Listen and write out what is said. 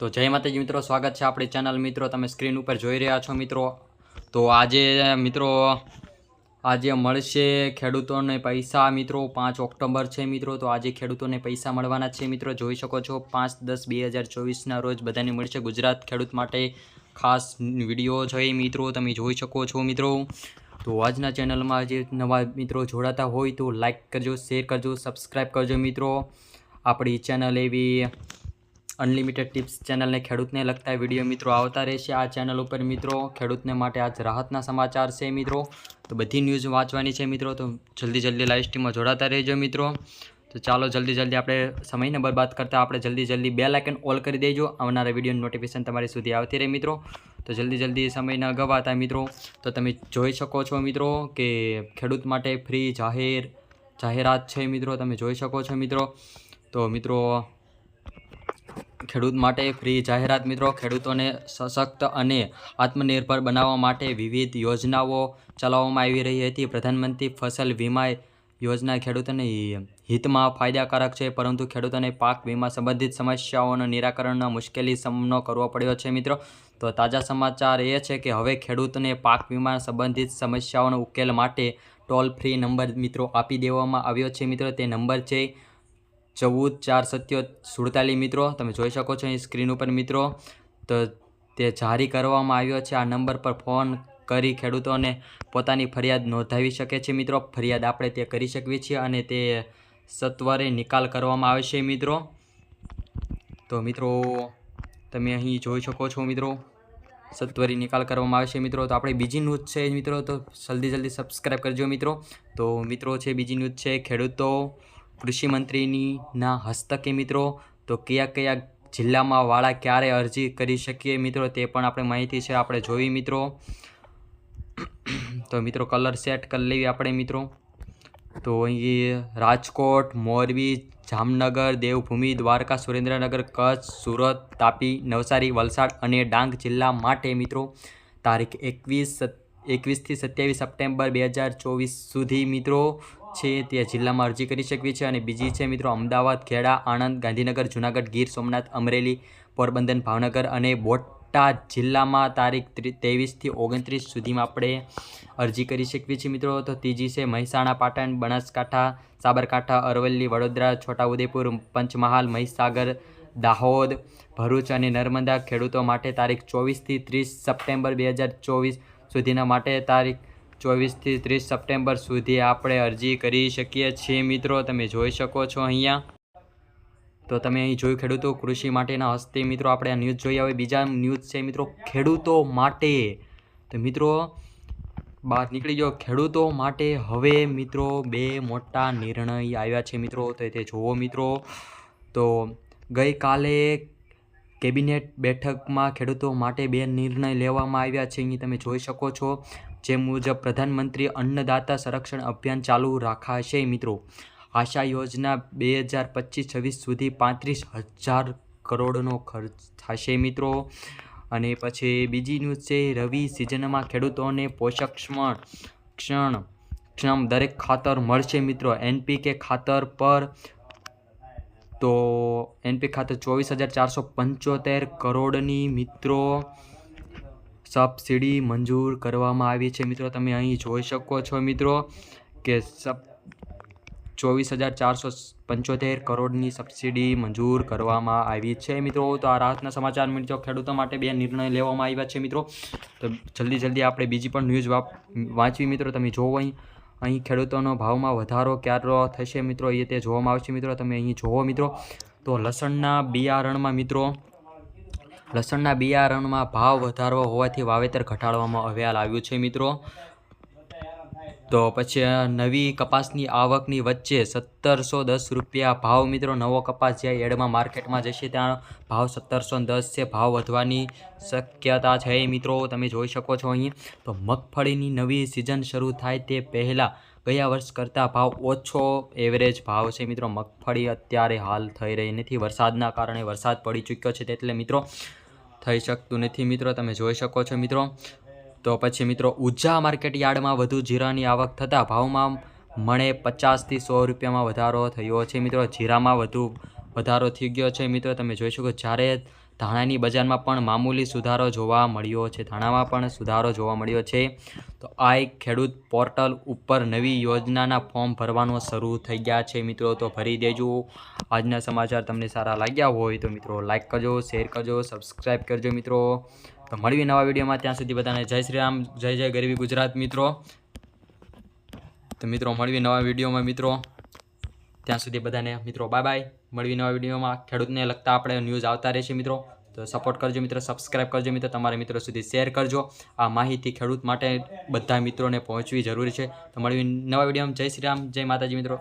તો જય માતાજી મિત્રો, સ્વાગત છે આપણી ચેનલ મિત્રો. તમે સ્ક્રીન ઉપર જોઈ રહ્યા છો મિત્રો. તો આજે, મિત્રો, આજે મળશે ખેડૂતોને પૈસા મિત્રો. પાંચ ઓક્ટોબર છે મિત્રો, તો આજે ખેડૂતોને પૈસા મળવાના છે મિત્રો. જોઈ શકો છો, પાંચ દસ બે હજાર ચોવીસના રોજ બધાને મળશે ગુજરાત ખેડૂત માટે ખાસ વીડિયો છે મિત્રો. તમે જોઈ શકો છો મિત્રો. તો આજના ચેનલમાં જે નવા મિત્રો જોડાતા હોય તો લાઈક કરજો શેર કરજો સબસ્ક્રાઈબ કરજો મિત્રો. આપણી ચેનલ એવી અનલિમિટેડ ટિપ્સ ચેનલને ખેડૂતને લગતા વીડિયો મિત્રો આવતા રહેશે. આ ચેનલ ઉપર મિત્રો ખેડૂતને માટે આજ રાહતના સમાચાર છે મિત્રો. તો બધી ન્યૂઝ વાંચવાની છે મિત્રો, તો જલ્દી જલ્દી લાઈવ સ્ટ્રીમમાં જોડાતા રહેજો મિત્રો. તો ચાલો જલ્દી જલ્દી આપણે સમયને બરબાદ કરતાં આપણે જલ્દી જલ્દી બે લાઇકન ઓલ કરી દેજો. આવનારા વિડીયોની નોટિફિકેશન તમારી સુધી આવતી રહે મિત્રો. તો જલ્દી જલ્દી સમય ન ગવાતા મિત્રો. તો તમે જોઈ શકો છો મિત્રો કે ખેડૂત માટે ફ્રી જાહેર, જાહેરાત છે મિત્રો, તમે જોઈ શકો છો મિત્રો. તો મિત્રો ખેડૂત માટે ફ્રી જાહેરાત મિત્રો, ખેડૂતોને સશક્ત અને આત્મનિર્ભર બનાવવા માટે વિવિધ યોજનાઓ ચલાવવામાં આવી રહી હતી. પ્રધાનમંત્રી ફસલ વીમા યોજના ખેડૂતોને હિતમાં ફાયદાકારક છે, પરંતુ ખેડૂતોને પાક વીમા સંબંધિત સમસ્યાઓના નિરાકરણનો મુશ્કેલી સામનો કરવો પડ્યો છે મિત્રો. તો તાજા સમાચાર એ છે કે હવે ખેડૂતને પાક વીમા સંબંધિત સમસ્યાઓનો ઉકેલ માટે ટોલ ફ્રી નંબર મિત્રો આપી દેવામાં આવ્યો છે મિત્રો. તે નંબર છે ચૌદ, ચાર, સત્યો, સુડતાલીસ મિત્રો, તમે જોઈ શકો છો અહીં સ્ક્રીન ઉપર મિત્રો. તો તે જારી કરવામાં આવ્યો છે. આ નંબર પર ફોન કરી ખેડૂતોને પોતાની ફરિયાદ નોંધાવી શકે છે મિત્રો. ફરિયાદ આપણે તે કરી શકીએ છીએ અને તે સત્વરે નિકાલ કરવામાં આવશે મિત્રો. તો મિત્રો, તમે અહીં જોઈ શકો છો મિત્રો. સત્વરી નિકાલ કરવામાં આવશે મિત્રો. તો આપણે બીજી ન્યૂઝ છે મિત્રો. તો જલ્દી જલ્દી સબસ્ક્રાઈબ કરજો મિત્રો. તો મિત્રો છે બીજી ન્યૂઝ છે ખેડૂતો. કૃષિ મંત્રીની ના હસ્તકે મિત્રો, તો કયા કયા જિલ્લામાં વાળા ક્યારે અરજી કરી શકીએ મિત્રો, તે પણ આપણે માહિતી છે, આપણે જોઈ મિત્રો. તો મિત્રો, કલર સેટ કરી લેવી આપણે મિત્રો. તો અહીં રાજકોટ, મોરબી, જામનગર, દેવભૂમિ, દ્વારકા, સુરેન્દ્રનગર, કચ્છ, સુરત, તાપી, નવસારી, વલસાડ અને ડાંગ જિલ્લા માટે મિત્રો, તારીખ એકવીસ એકવીસથી સત્યાવીસ સપ્ટેમ્બર બે હજાર ચોવીસ સુધી મિત્રો છે તે જિલ્લામાં અરજી કરી શકવી છે અને બીજી છે મિત્રો અમદાવાદ, ખેડા, આણંદ, ગાંધીનગર, જુનાગઢ, ગીર, સોમનાથ, અમરેલી, પોરબંદર, ભાવનગર અને બોટાદ જિલ્લામાં તારીખ ત્રેવીસથી ઓગણત્રીસ સુધીમાં આપણે અરજી કરી શકીએ છીએ મિત્રો. તો ત્રીજી છે મહેસાણા, પાટણ, બનાસકાંઠા, સાબરકાંઠા, અરવલ્લી, વડોદરા, છોટાઉદેપુર, પંચમહાલ, મહીસાગર, દાહોદ, ભરૂચ અને નર્મદા ખેડૂતો માટે તારીખ ચોવીસથી ત્રીસ સપ્ટેમ્બર બે હજાર ચોવીસ સુધીના માટે તારીખ ચોવીસથી ત્રીસ સપ્ટેમ્બર સુધી આપણે અરજી કરી શકીએ છીએ મિત્રો. તમે જોઈ શકો છો અહીંયા. તો તમે અહીં જોયું ખેડૂતો કૃષિ માટેના હસ્તે મિત્રો, આપણે આ ન્યૂઝ જોઈએ આવે. બીજા ન્યૂઝ છે મિત્રો, ખેડૂતો માટે. તો મિત્રો, બહાર નીકળી ગયો. ખેડૂતો માટે હવે મિત્રો બે મોટા નિર્ણય આવ્યા છે મિત્રો. તો તે જુઓ મિત્રો. તો ગઈકાલે કેબિનેટ બેઠકમાં ખેડૂતો માટે બે નિર્ણય લેવામાં આવ્યા છે. અહીં તમે જોઈ શકો છો, જે મુજબ પ્રધાનમંત્રી અન્નદાતા સંરક્ષણ અભિયાન ચાલુ રાખાશે. મિત્રો, આશા યોજના બે હજાર પચીસ છવ્વીસ સુધી પાંત્રીસ હજાર કરોડનો ખર્ચ થશે, મિત્રો. અને પછી બીજી ન્યૂઝ છે, રવિ સિઝનમાં ખેડૂતોને પોષક ક્ષણ ક્ષમ દરેક ખાતર મળશે, મિત્રો. એનપીકે ખાતર પર તો એનપી ખાતે ચોવીસ હજાર ચારસો પંચોતેર કરોડની મિત્રો સબસિડી મંજૂર કરવામાં આવી છે. મિત્રો, તમે અહીં જોઈ શકો છો મિત્રો કે સબ ચોવીસ હજાર ચારસો પંચોતેર કરોડની સબસિડી મંજૂર કરવામાં આવી છે. મિત્રો, તો આ રાહતના સમાચાર મિત્રો, ખેડૂતો માટે બે નિર્ણય લેવામાં આવ્યા છે મિત્રો. તો જલ્દી જલ્દી આપણે બીજી પણ ન્યૂઝ વાંચવી મિત્રો, તમે જોવો અહીં. અહીં ખેડૂતોનો ભાવમાં વધારો ક્યારે થશે મિત્રો? એ તે જોવામાં આવશે મિત્રો. તમે અહીં જોવો મિત્રો. તો લસણના બિયારણમાં મિત્રો, લસણના બિયારણમાં ભાવ વધારો હોવાથી વાવેતર ઘટાડવામાં અહેવાલ આવ્યું છે મિત્રો. તો પછી નવી કપાસની આવકની વચ્ચે સત્તરસો દસ રૂપિયા ભાવ મિત્રો, નવો કપાસ જ્યાં એડમાં માર્કેટમાં જશે ત્યાં ભાવ સત્તરસો દસ છે. ભાવ વધવાની શક્યતા છે મિત્રો, તમે જોઈ શકો છો અહીં. તો મગફળીની નવી સિઝન શરૂ થાય તે પહેલાં ગયા વર્ષ કરતાં ભાવ ઓછો એવરેજ ભાવ છે મિત્રો. મગફળી અત્યારે હાલ થઈ રહી નથી. વરસાદના કારણે વરસાદ પડી ચૂક્યો છે એટલે મિત્રો થઈ શકતું નથી મિત્રો, તમે જોઈ શકો છો મિત્રો. તો પછી મિત્રો ઉજા માર્કેટ યાર્ડમાં વધુ જીરાની આવક થતાં ભાવમાં મણે પચાસથી સો રૂપિયામાં વધારો થયો છે. મિત્રો, જીરામાં વધુ વધારો થઈ ગયો છે. મિત્રો, તમે જોઈ શકો જ્યારે ધાણાની બજારમાં પણ મામૂલી સુધારો જોવા મળ્યો છે. ધાણામાં પણ સુધારો જોવા મળ્યો છે. તો આ એક ખેડૂત પોર્ટલ ઉપર નવી યોજનાના ફોર્મ ભરવાનો શરૂ થઈ ગયા છે. મિત્રો, તો ભરી દેજો. આજના સમાચાર તમને સારા લાગ્યા હોય તો મિત્રો, લાઈક કરજો, શેર કરજો, સબસ્ક્રાઈબ કરજો મિત્રો. તો મળીએ નવા વિડીયોમાં. ત્યાં સુધી બધાને જય શ્રી રામ, જય જય ગરીબી ગુજરાત મિત્રો. તો મિત્રો, મળીએ નવા વિડીયોમાં મિત્રો. ત્યાં સુધી બધાને મિત્રો બાય બાય મળવી નવા વિડીયોમાં. ખેડૂતને લગતા આપણે ન્યૂઝ આવતા રહેશે મિત્રો. તો સપોર્ટ કરજો મિત્રો સબસ્ક્રાઇબ કરજો મિત્રો, તમારા મિત્રો સુધી શેર કરજો. આ માહિતી ખેડૂત માટે બધા મિત્રોને પહોંચવી જરૂરી છે. તો મળવી નવા વિડીયોમાં. જય શ્રી રામ, જય માતાજી મિત્રો.